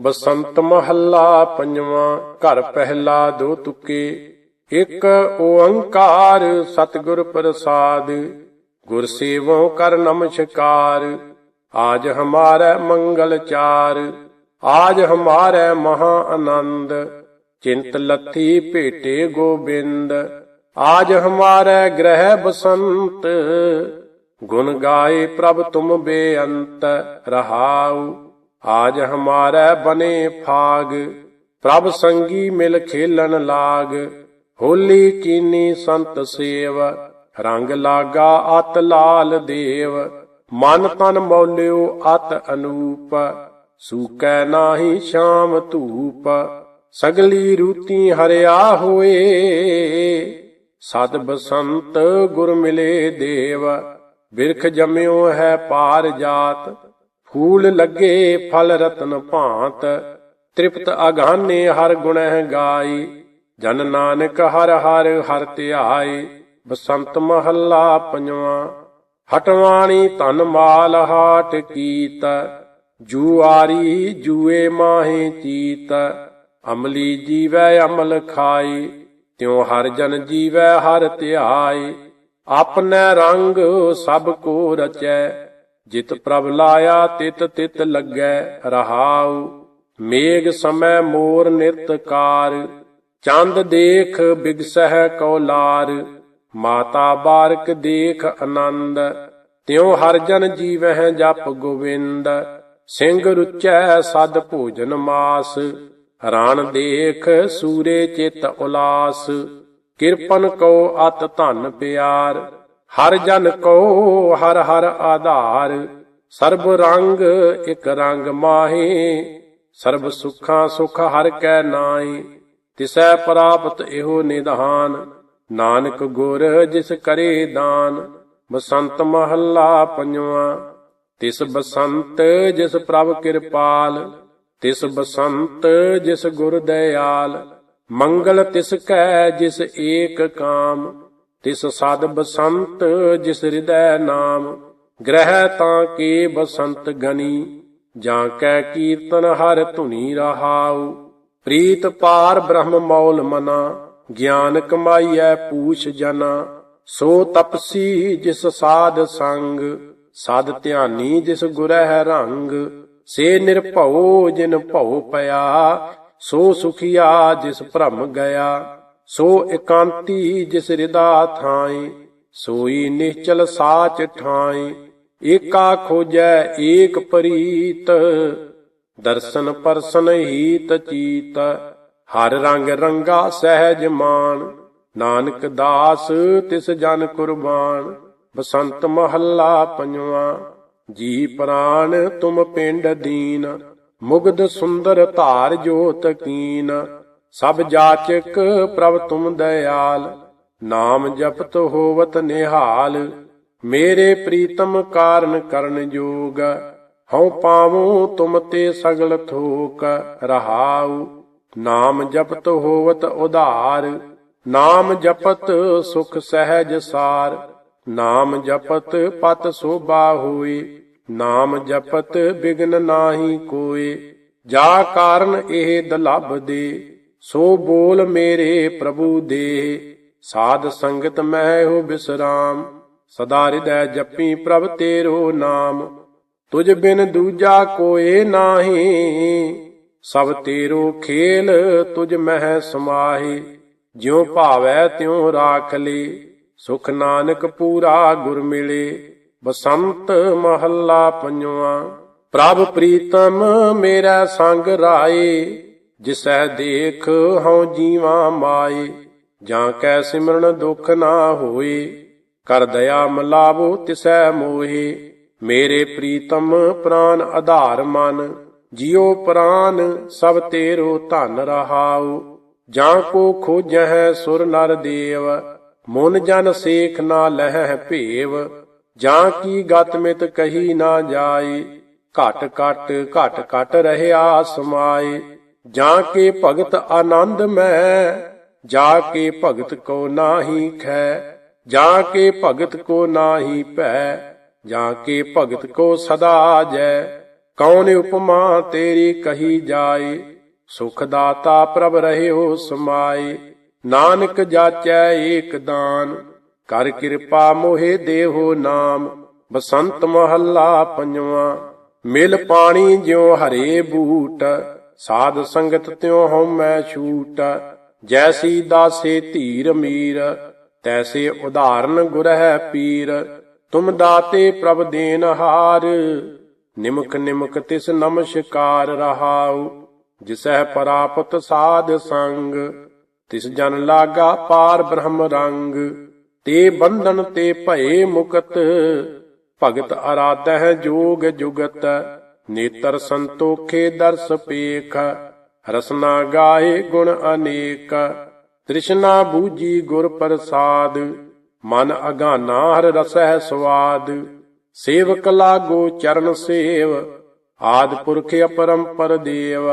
ਬਸੰਤ ਮਹੱਲਾ ਪੰਜਵਾਂ, ਘਰ ਪਹਿਲਾ ਦੋ ਤੁਕੇ, ਇੱਕ ਓੰਕਾਰ ਸਤਿਗੁਰ ਪ੍ਰਸਾਦ, ਗੁਰ ਸੇਵੋ ਕਰ ਨਮਸਕਾਰ ਆਜ ਹਮਾਰੇ ਮੰਗਲ ਚਾਰ, ਆਜ ਹਮਾਰੇ ਮਹਾ ਆਨੰਦ, ਚਿੰਤ ਲੱਥੀ ਭੇਟੇ ਗੋਬਿੰਦ, ਆਜ ਹਮਾਰੇ ਗ੍ਰਹਿ ਬਸੰਤ, ਗੁਣ ਗਾਏ ਪ੍ਰਭ ਤੁਮ ਬੇਅੰਤ, ਰਹਾਉ ਆਜ ਹਮਾਰੇ ਬਨੇ ਫਾਗ, ਪ੍ਰਭ ਸੰਗੀ ਮਿਲ ਖੇਲਣ ਲਾਗ। ਹੋਲੀ ਕੀਨੀ ਸੰਤ ਸੇਵ, ਰੰਗ ਲਾਗਾ ਅਤ ਲਾਲ ਦੇਵ। ਮਨ ਤਨ ਮੌਲਿਓ ਅਤ ਅਨੂਪ, ਸੂਕੈ ਨਾਹੀ ਸ਼ਾਮ ਧੂਪ। ਸਗਲੀ ਰੂਤੀ ਹਰਿਆ ਹੋਏ, ਸਦ ਬਸੰਤ ਗੁਰ ਮਿਲੇ ਦੇਵ। ਬਿਰਖ ਜਮਿਓ ਹੈ ਪਾਰ ਜਾਤ ਫੂਲ ਲੱਗੇ ਫਲ ਰਤਨ ਭਾਂਤ, ਤ੍ਰਿਪਤ ਅਗਾਨੇ ਹਰ ਗੁਣਹਿ ਗਾਈ, ਜਨ ਨਾਨਕ ਹਰ ਹਰ ਹਰ ਧਿਆਏ ਬਸੰਤ ਮਹੱਲਾ ਪੰਜਵਾਂ, ਹਟਵਾਣੀ ਧਨ ਮਾਲ ਹਾਟ ਕੀਤ ਜੂਆਰੀ ਜੂਏ ਮਾਹੇ ਚੀਤ, ਅਮਲੀ ਜੀਵੈ ਅਮਲ ਖਾਈ, ਤਿਉ ਹਰ ਜਨ ਜੀਵੈ ਹਰ ਧਿਆਏ ਆਪਨੇ ਰੰਗ ਸਭ ਕੋ ਰਚੈ ਜਿਤ ਪ੍ਰਭ ਲਾਇਆ ਤਿਤ ਤਿਤ ਲੱਗੈ ਰਹਾਉ, ਮੇਘ ਸਮੈ ਮੋਰ ਨਿਰਤਕਾਰ ਚੰਦ ਦੇਖ ਬਿਗਸਹਿ ਕੌਲਾਰ ਮਾਤਾ ਬਾਰਕ ਦੇਖ ਆਨੰਦ, ਤਿਉ ਹਰ ਜਨ ਜੀਵਹਿ ਜਪ ਗੋਵਿੰਦ ਸਿੰਘ ਰੁਚੈ ਸਦ ਭੋਜਨ ਮਾਸ, ਰਾਣ ਦੇਖ ਸੂਰੇ ਚਿਤ ਉਲਾਸ, ਕਿਰਪਨ ਕੋ ਅਤ ਧਨ ਪਿਆਰ ਹਰ ਜਨ ਕੋ ਹਰ ਹਰ ਆਧਾਰ, ਸਰਬ ਰੰਗ ਇਕ ਰੰਗ ਮਾਹੇ, ਸਰਬ ਸੁਖਾਂ ਸੁਖ ਹਰ ਕੈ ਨਾਈ ਤਿਸੈ ਪ੍ਰਾਪਤ ਇਹੋ ਨਿਧਾਨ, ਨਾਨਕ ਗੁਰ ਜਿਸ ਕਰੇ ਦਾਨ, ਬਸੰਤ ਮਹੱਲਾ ਪੰਜਵਾਂ, ਤਿਸ ਬਸੰਤ ਜਿਸ ਪ੍ਰਭ ਕਿਰਪਾਲ, ਤਿਸ ਬਸੰਤ ਜਿਸ ਗੁਰ ਦਇਆਲ, ਮੰਗਲ ਤਿਸ ਕੈ ਜਿਸ ਏਕ ਕਾਮ ਤਿਸ ਸਦ ਬਸੰਤ ਜਿਸ ਹਿਰਦੈ ਨਾਮ, ਗ੍ਰਹਿ ਤਾਂ ਕੇ ਬਸੰਤ ਗਨੀ, ਜਾਂ ਕੈ ਕੀਰਤਨ ਹਰ ਧੁਨੀ ਰਹਾਉ। ਪ੍ਰੀਤ ਪਾਰ ਬ੍ਰਹਮ ਮੌਲ ਮਨਾ, ਗਿਆਨ ਕਮਾਈਐ ਪੂਛ ਜਨਾ। ਸੋ ਤਪਸੀ ਜਿਸ ਸਾਧ ਸੰਗ, ਸਦ ਧਿਆਨੀ ਜਿਸ ਗੁਰਹਿ ਰੰਗ। ਸੇ ਨਿਰਭਉ ਜਿਨ ਭਉ ਪਿਆ, ਸੋ ਸੁਖੀਆ ਜਿਸ ਭ੍ਰਮ ਗਿਆ। ਸੋ ਇਕਾਂਤੀ ਜਿਸ ਰਿਦਾ ਥਾਈ, ਸੋਈ ਨਿਸ਼ਚਲ ਸਾਚ ਠਾਈ, ਏਕਾ ਖੋਜੈ ਏਕ ਪਰੀਤ, ਦਰਸ਼ਨ ਪਰਸਨ ਹੀਤ ਚੀਤ, ਹਰ ਰੰਗ ਰੰਗਾ ਸਹਿਜ ਮਾਨ ਨਾਨਕ ਦਾਸ ਤਿਸ ਜਨ ਕੁਰਬਾਨ, ਬਸੰਤ ਮਹੱਲਾ ਪੰਜਵਾਂ, ਜੀ ਪ੍ਰਾਨ ਤੁਮ ਪਿੰਡ ਦੀਨ ਮੁਗਦ ਸੁੰਦਰ ਧਾਰ ਜੋਤ ਕੀਨ ਸਭ ਜਾਚਕ ਪ੍ਰਭ ਤੁਮ ਦਇਆਲ, ਨਾਮ ਜਪਤ ਹੋਵਤ ਨਿਹਾਲ। ਮੇਰੇ ਪ੍ਰੀਤਮ ਕਾਰਨ ਕਰਨ ਜੋਗ, ਹਉ ਪਾਵਉ ਤੁਮ ਤੇ ਸਗਲ ਥੋਕ, ਰਹਾਉ। ਨਾਮ ਜਪਤ ਹੋਵਤ ਉਧਾਰ, ਨਾਮ ਜਪਤ ਸੁਖ ਸਹਿਜ ਸਾਰ। ਨਾਮ ਜਪਤ ਪਤ ਸੋਭਾ ਹੋਏ, ਨਾਮ ਜਪਤ ਬਿਗਨ ਨਾਹੀ ਕੋਏ। ਜਾ ਕਾਰਨ ਇਹ ਦਲਬ ਦੇ ਸੋ ਬੋਲ ਮੇਰੇ ਪ੍ਰਭੂ ਦੇ, ਸਾਧ ਸੰਗਤ ਮੈਂ ਹੋ ਬਿਸਰਾਮ। ਸਦਾ ਹਿਰਦੈ ਜਪੀ ਪ੍ਰਭ ਤੇਰੋ ਨਾਮ। ਤੁਝ ਬਿਨ ਦੂਜਾ ਕੋਏ ਨਾਹੀ, ਸਭ ਤੇਰੋ ਖੇਲ ਤੁਝ ਮਹਿ ਸਮਾਹੀ। ਜਿਉ ਭਾਵੈ ਤਿਉ ਰਾਖ ਲੇ, ਸੁਖ ਨਾਨਕ ਪੂਰਾ ਗੁਰ ਮਿਲੇ। ਬਸੰਤ ਮਹੱਲਾ ਪੰਜਵਾਂ, ਪ੍ਰਭ ਪ੍ਰੀਤਮ ਮੇਰਾ ਸੰਗ ਰਾਏ। ਜਿਸੈ ਦੇਖ ਹਉ ਜੀਵਾ ਮਾਏ, ਜਾਂ ਕੈ ਸਿਮਰਨ ਦੁਖ ਨਾ ਹੋਏ। ਕਰ ਦਇਆ ਮਲਾਵੋ ਤਿਸੈ ਮੋਹੇ, ਮੇਰੇ ਪ੍ਰੀਤਮ ਪ੍ਰਾਨ ਆਧਾਰ ਮਨ। ਜਿਉ ਪ੍ਰਾਨ ਸਭ ਤੇਰੋ ਧਨ ਰਹਾਉ, ਜਾਂ ਕੋ ਖੋਜਹਿ ਸੁਰ ਨਰ ਦੇਵ। ਮਨ ਜਨ ਸੇਖ ਨਾ ਲਹਿ ਭੇਵ, ਜਾਂ ਕੀ ਗਤ ਮਿਤ ਕਹੀ ਨਾ ਜਾਏ। ਘਟ ਘਟ ਘਟ ਘਟ ਰਹਿਆ ਸਮਾਏ ਜਾਂ ਕੇ ਭਗਤ ਆਨੰਦ ਮੈਂ, ਜਾ ਕੇ ਭਗਤ ਕੋ ਨਾਹੀ ਖੈ, ਜਾਂ ਕੇ ਭਗਤ ਕੋ ਨਾਹੀ ਭੈ, ਜਾਂ ਕੇ ਭਗਤ ਕੋ ਸਦਾ ਜੈ। ਕੌਣ ਉਪਮਾ ਤੇਰੀ ਕਹੀ ਜਾਏ, ਸੁਖ ਦਾਤਾ ਪ੍ਰਭ ਰਹਿਓ ਸਮਾਏ। ਨਾਨਕ ਜਾਚੈ ਏਕ ਦਾਨ, ਕਰ ਕਿਰਪਾ ਮੋਹਿ ਦੇਹੋ ਨਾਮ। ਬਸੰਤ ਮਹੱਲਾ ਪੰਜਵਾਂ, ਮਿਲ ਪਾਣੀ ਜਿਉ ਹਰੇ ਬੂਟ। ਸਾਧ ਸੰਗਤ ਤਿਉ ਹਉਮੈ ਛੂਟ। ਜੈਸੀ ਦਾਸੇ ਧੀਰ ਮੀਰ, ਤੈਸੇ ਉਦਾਹਰਨ ਗੁਰ ਹੈ ਪੀਰ। ਤੁਮ ਦਾਤੇ ਪ੍ਰਭ ਦੇਨ ਹਾਰ, ਨਿਮਕ ਨਿਮਕ ਤਿਸ ਨਮਸਕਾਰ ਰਹਾਉ। ਜਿਸਹਿ ਪਰਾਪਤ ਸਾਧ ਸੰਗ, ਤਿਸ ਜਨ ਲਾਗਾ ਪਾਰ ਬ੍ਰਹਮ ਰੰਗ। ਤੇ ਬੰਧਨ ਤੇ ਭਏ ਮੁਕਤ, ਭਗਤ ਅਰਾਧਹਿ ਜੋਗ ਜੁਗਤ। ਨੇਤਰ ਸੰਤੋਖੇ ਦਰਸ ਪੇਖ, ਰਸਨਾ ਗਾਏ ਗੁਣ ਅਨੇਕ, ਤ੍ਰਿਸ਼ਨਾ ਬੂਜੀ ਗੁਰ ਪ੍ਰਸਾਦ, ਮਨ ਅਗਾਨਾ ਹਰ ਰਸਹਿ ਸਵਾਦ, ਸੇਵਕ ਲਾਗੋ ਚਰਨ ਸੇਵ, ਆਦ ਪੁਰਖ ਅਪਰੰਪਰ ਦੇਵ,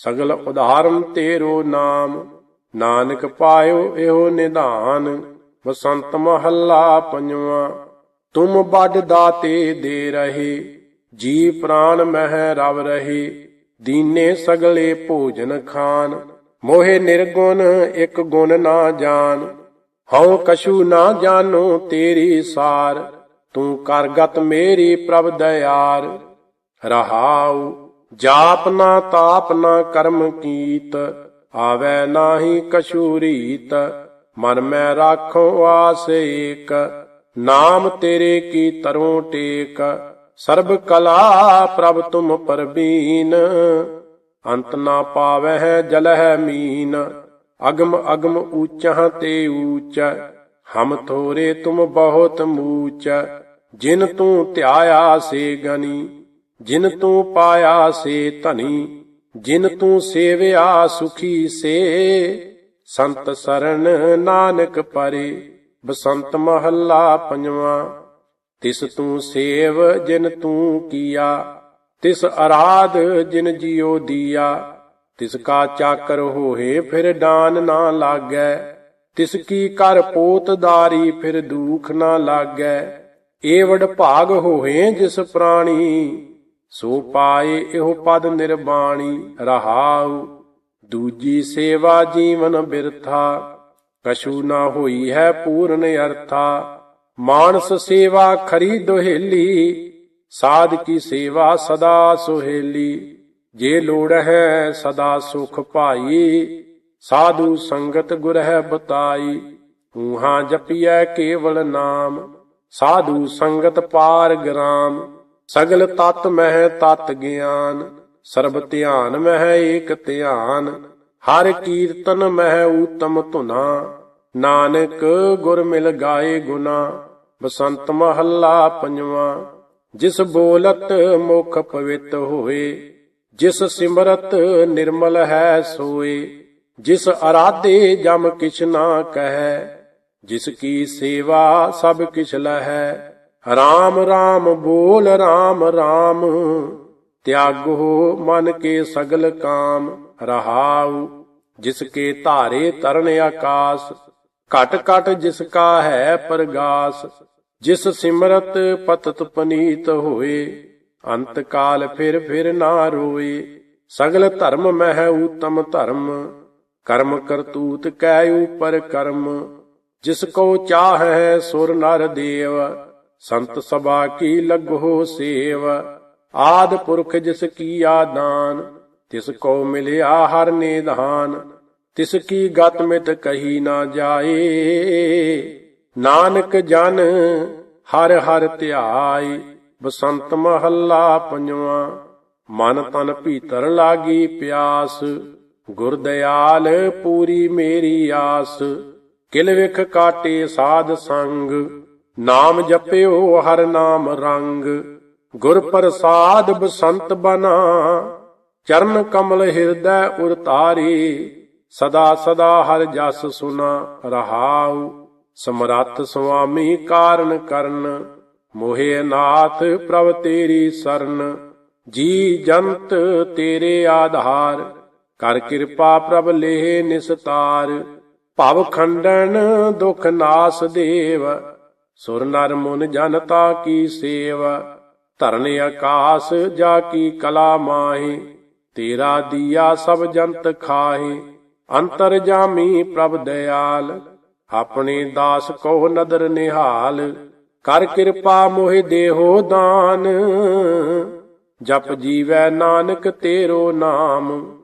ਸਗਲ ਉਧਾਰਨ ਤੇਰੋ ਨਾਮ, ਨਾਨਕ ਪਾਇਓ ਇਹੋ ਨਿਧਾਨ, ਬਸੰਤ ਮਹੱਲਾ ਪੰਜਵਾਂ, ਤੁਮ ਵੱਡ ਦਾਤੇ ਦੇ ਰਹੇ। ਜੀ ਪ੍ਰਾਨ ਮਹਿ ਰਵ ਰਹੀ, ਦੀਨੇ ਸਗਲੇ ਭੋਜਨ ਖਾਨ। ਮੋਹਿ ਨਿਰਗੁਣ ਇਕ ਗੁਣ ਨਾ ਜਾਣ ਹਉ ਕਛੂ ਨਾ ਜਾਣੋ ਤੇਰੀ ਸਾਰ, ਤੂੰ ਕਰਗਤ ਮੇਰੀ ਪ੍ਰਭ ਦਇਆਰ। ਰਹਾਉ, ਜਾਪ ਨਾ ਤਾਪ ਨਾ ਕਰਮ ਕੀਤ, ਆਵੈ ਨਾਹੀ ਕਛੂ ਰੀਤ। ਮਨ ਮੈਂ ਰਾਖੋ ਆਸ ਏਕ, ਨਾਮ ਤੇਰੇ ਕੀ ਤਰੋਂ ਟੇਕ। ਸਰਬ ਕਲਾ ਪ੍ਰਭ ਤੁਮ ਪਰਬੀਨ ਅੰਤ ਨਾ ਪਾਵਹਿ ਜਲਹਿ ਮੀਨ। ਅਗਮ ਅਗਮ ਊਚਾ ਤੇ ਊਚ, ਹਮ ਥੋਰੇ ਤੁਮ ਬਹੁਤ ਮੂਚ। ਜਿਨ ਤੂੰ ਧਿਆਇਆ ਸੇ ਗਨੀ, ਜਿਨ ਤੂੰ ਪਾਇਆ ਸੇ ਧਨੀ, ਜਿਨ ਤੂੰ ਸੇਵਿਆ ਸੁਖੀ ਸੇ। ਸੰਤ ਸਰਣ ਨਾਨਕ ਪਰੇ, ਬਸੰਤ ਮਹੱਲਾ ਪੰਜਵਾਂ। ਤਿਸ ਤੂੰ ਸੇਵ ਜਿਨ ਤੂੰ ਕੀਆ, ਤਿਸ ਅਰਾਧ ਜਿਨ ਜਿਉ ਦੀਆ। ਤਿਸ ਕਾ ਚਾਕਰ ਹੋਏ ਫਿਰ ਡਾਨ ਨਾ ਲਾਗੈ, ਤਿਸ ਕੀ ਕਰ ਪੋਤਦਾਰੀ ਫਿਰ ਦੂਖ ਨਾ ਲਾਗੈ। ਏਵੜ ਭਾਗ ਹੋਏ ਜਿਸ ਪ੍ਰਾਣੀ, ਸੋ ਪਾਏ ਇਹੋ ਪਦ ਨਿਰਬਾਣੀ, ਰਹਾਉ, ਦੂਜੀ ਸੇਵਾ ਜੀਵਨ ਬਿਰਥਾ। ਕਛੂ ਨਾ ਹੋਈ ਹੈ ਪੂਰਨ ਅਰਥਾ। ਮਾਨਸ ਸੇਵਾ ਖਰੀ ਦੁਹੇਲੀ, ਸਾਧ ਕੀ ਸੇਵਾ ਸਦਾ ਸੁਹੇਲੀ। ਜੇ ਲੋੜ ਹੈ ਸਦਾ ਸੁਖ ਭਾਈ, ਸਾਧੂ ਸੰਗਤ ਗੁਰ ਹੈ ਬਤਾਈ। ਊਹਾਂ ਜਪੀਐ ਕੇਵਲ ਨਾਮ, ਸਾਧੂ ਸੰਗਤ ਪਾਰ ਗ੍ਰਾਮ। ਸਗਲ ਤਤ ਮਹਿ ਤਤ ਗਿਆਨ, ਸਰਬ ਧਿਆਨ ਮਹਿ ਏਕ ਧਿਆਨ। ਹਰ ਕੀਰਤਨ ਮਹਿ ਊਤਮ ਧੁਨਾ, ਨਾਨਕ ਗੁਰ ਮਿਲ ਗਾਏ ਗੁਨਾ। ਬਸੰਤ ਮਹੱਲਾ ਪੰਜਵਾਂ, ਜਿਸ ਬੋਲਤ ਮੁਖ ਪਵਿੱਤ ਹੋਏ, ਜਿਸ ਸਿਮਰਤ ਨਿਰਮਲ ਹੈ ਸੋਏ, ਜਿਸ ਅਰਾਧੇ ਜਮ ਕਿਛ ਨਾ ਕਹੈ, ਜਿਸ ਕੀ ਸੇਵਾ ਸਭ ਕਿਛ ਲਹੈ। ਰਾਮ ਰਾਮ ਬੋਲ, ਰਾਮ ਰਾਮ, ਤਿਆਗੋ ਮਨ ਕੇ ਸਗਲ ਕਾਮ, ਰਹਾਉ, ਜਿਸ ਕੇ ਧਾਰੇ ਤਰਨ ਆਕਾਸ, ਘਟ ਘਟ ਜਿਸ ਕਾ ਹੈ ਪਰਗਾਸ। ਜਿਸ ਸਿਮਰਤ ਪਤਤ ਪਨੀਤ ਹੋਏ, ਅੰਤ ਕਾਲ ਫਿਰ ਫਿਰ ਨਾ ਰੋਏ। ਸਗਲ ਧਰਮ ਮਹਿ ਊਤਮ ਧਰਮ, ਕਰਮ ਕਰਤੂਤ ਕੈ ਉਪਰ ਕਰਮ। ਜਿਸ ਕੋ ਚਾਹੈ ਸੁਰ ਨਰ ਦੇਵ, ਸੰਤ ਸਭਾ ਕੀ ਲਗੋ ਸੇਵ। ਆਦ ਪੁਰਖ ਜਿਸ ਕੀ ਆਦਾਨ ਤਿਸ ਕੋ ਮਿਲਿਆ ਹਰ ਨਿਧਾਨ। ਤਿਸ ਕੀ ਗਤ ਮਿਤ ਕਹੀ ਨਾ ਜਾਏ। ਨਾਨਕ ਜਨ ਹਰ ਹਰ ਧਿਆਈ, ਬਸੰਤ ਮਹੱਲਾ ਪੰਜਵਾਂ। ਮਨ ਤਨ ਭੀਤਰ ਲਾਗੀ ਪਿਆਸ ਗੁਰ ਦਿਆਲ ਪੂਰੀ ਮੇਰੀ ਆਸ। ਕਿਲ ਵਿਖ ਕਾਟੇ ਸਾਧ ਸੰਗ, ਨਾਮ ਜਪਿਓ ਹਰ ਨਾਮ ਰੰਗ। ਗੁਰ ਪ੍ਰਸਾਦ ਬਸੰਤ ਬਨਾ, ਚਰਨ ਕਮਲ ਹਿਰਦੈ ਉਰਤਾਰੀ ਸਦਾ ਸਦਾ ਹਰ ਜਸ ਸੁਨਾ ਰਹਾਉ। ਸਮਰੱਥ ਸੁਆਮੀ ਕਾਰਨ ਕਰਨ, ਮੋਹਿ ਨਾਥ ਪ੍ਰਭ ਤੇਰੀ ਸਰਨ, ਜੀ ਜੰਤ ਤੇਰੇ ਆਧਾਰ, ਕਰ ਕਿਰਪਾ ਪ੍ਰਭ ਲੇਹ ਨਿਸਤਾਰ, ਭਵ ਖੰਡਨ ਦੁਖ ਨਾਸ ਦੇਵ, ਸੁਰ ਨਰ ਮਨ ਜਨਤਾ ਕੀ ਸੇਵ ਧਰਨ ਆਕਾਸ ਜਾ ਕੀ ਕਲਾ ਮਾਹੀ, ਤੇਰਾ ਦੀਆ ਸਭ ਜੰਤ ਖਾਹੀ, ਅੰਤਰ ਜਾਮੀ ਪ੍ਰਭ ਦਇਆਲ ਆਪਣੇ ਦਾਸ ਕੋ ਨਦਰ ਨਿਹਾਲ, ਕਰ ਕਿਰਪਾ ਮੋਹਿ ਦੇਹੋ ਦਾਨ। ਜਪ ਜੀਵੈ ਨਾਨਕ ਤੇਰੋ ਨਾਮ।